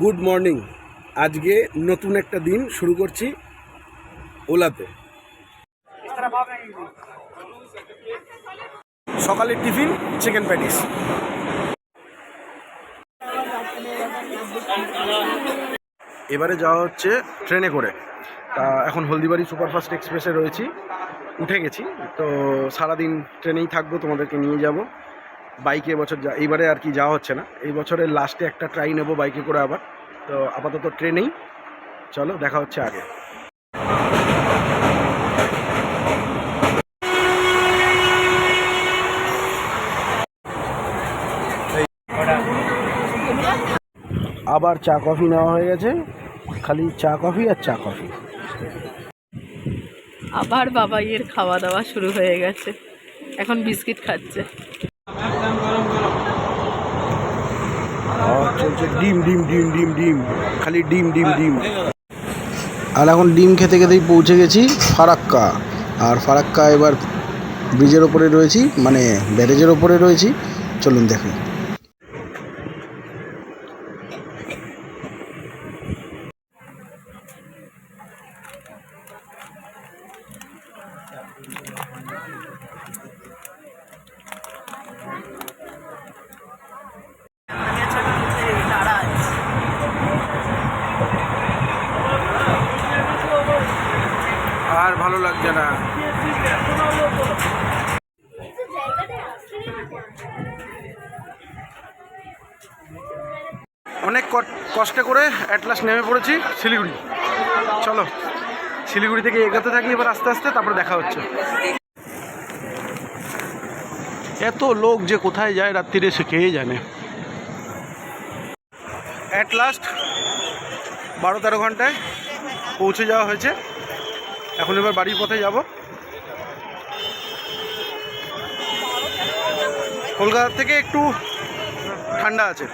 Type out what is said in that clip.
Good morning. আজকে নতুন একটা দিন শুরু করছি ওলাতে। সকালের টিফিন চিকেন প্যাটিস এবারে যাওয়া হচ্ছে ট্রেনে করে। তা এখন হলদিবাড়ি সুপারফাস্ট এক্সপ্রেসে রয়েছি। উঠে গেছি। তো সারাদিন ট্রেনেই থাকব, তোমাদেরকে নিয়ে যাব। বাইকে এবছর যা, এইবারে আর কি যাওয়া হচ্ছে না। এই বছরের লাস্টে একটা ট্রাই নেব বাইকে করে আবার। তো আপাতত ট্রেনেই চলো, দেখা হচ্ছে আগে। আবার চা কফি নেওয়া হয়ে গেছে। খালি চা কফি আর চা কফি আবার বাবা বাবাইয়ের খাওয়া দাওয়া শুরু হয়ে গেছে। এখন বিস্কিট খাচ্ছে। আর চলছে ডিম ডিম ডিম ডিম ডিম খালি ডিম ডিম ডিম। আর এখন ডিম খেতে খেতেই পৌঁছে গেছি ফারাক্কা। আর ফারাক্কা এবার ব্রিজের ওপরে রয়েছি মানে ব্যারেজের ওপরে রয়েছি। চলুন দেখি। আর ভালো লাগছে না। অনেক কষ্টে করে অ্যাটলাস নেমে পড়েছি শিলিগুড়ি। চলো, শিলিগুড়ি থেকে এগোতে থাকি, এবার আস্তে আস্তে, তারপরে দেখা হচ্ছে। এত লোক যে কোথায় যায় রাত্রিরে সে কে জানে। অ্যাট লাস্ট বারো তেরো ঘন্টায় পৌঁছে যাওয়া হয়েছে। এখন এবার বাড়ির পথে যাব। কলকাতা থেকে একটু ঠান্ডা আছে।